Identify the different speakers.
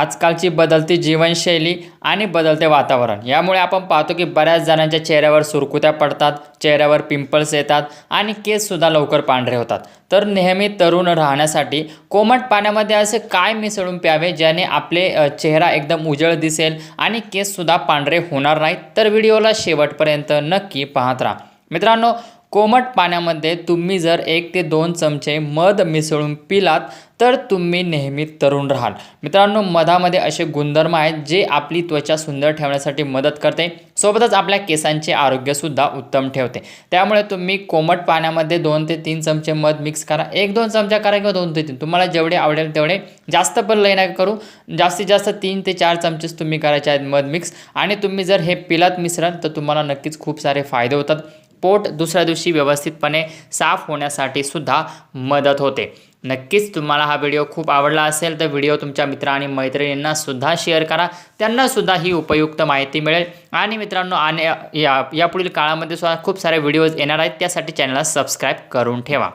Speaker 1: आजकालची बदलती जीवनशैली आणि बदलते वातावरण. यामुळे आपण पाहतो की बऱ्याच जणांच्या चेहऱ्यावर सुरकुत्या पडतात चेहऱ्यावर पिंपल्स येतात आणि केससुद्धा लवकर पांढरे होतात. तर नेहमी तरुण राहण्यासाठी कोमट पाण्यामध्ये असे काय मिसळून प्यावे ज्याने आपले चेहरा एकदम उजळ दिसेल आणि केससुद्धा पांढरे होणार नाहीत? तर व्हिडिओला शेवटपर्यंत नक्की पाहत राहा. मित्रांनो कोमट पाण्यामध्ये तुम्ही जर एक ते दोन चमचे मध मिसळून पिलात तर तुम्ही नेहमी तरुण राहाल. मित्रांनो मधामध्ये असे गुणधर्म आहेत जे आपली त्वचा सुंदर ठेवण्यासाठी मदत करते. सोबतच आपल्या केसांचे आरोग्यसुद्धा उत्तम ठेवते. त्यामुळे तुम्ही कोमट पाण्यामध्ये दोन ते तीन चमचे मध मिक्स करा. एक दोन चमचा करा किंवा दोन ते तीन. तुम्हाला जेवढे आवडेल तेवढे. जास्त पण लय नका करू. जास्तीत जास्त तीन ते चार चमचेच तुम्ही करायचे आहेत मध मिक्स. आणि तुम्ही जर हे पिलात मिसळाल तर तुम्हाला नक्कीच खूप सारे फायदे होतात. पोट दुसऱ्या दिवशी व्यवस्थितपणे साफ होण्यासाठी सुद्धा मदत होते. नक्कीच तुम्हाला हा व्हिडिओ खूप आवडला असेल तर व्हिडिओ तुमच्या मित्र आणि मैत्रिणींना सुद्धा शेअर करा. त्यांना सुद्धा ही उपयुक्त माहिती मिळेल. आणि मित्रांनो आणि या काळामध्ये सुद्धा खूप सारे व्हिडिओज येणार आहेत. त्यासाठी चॅनलला सबस्क्राईब करून ठेवा.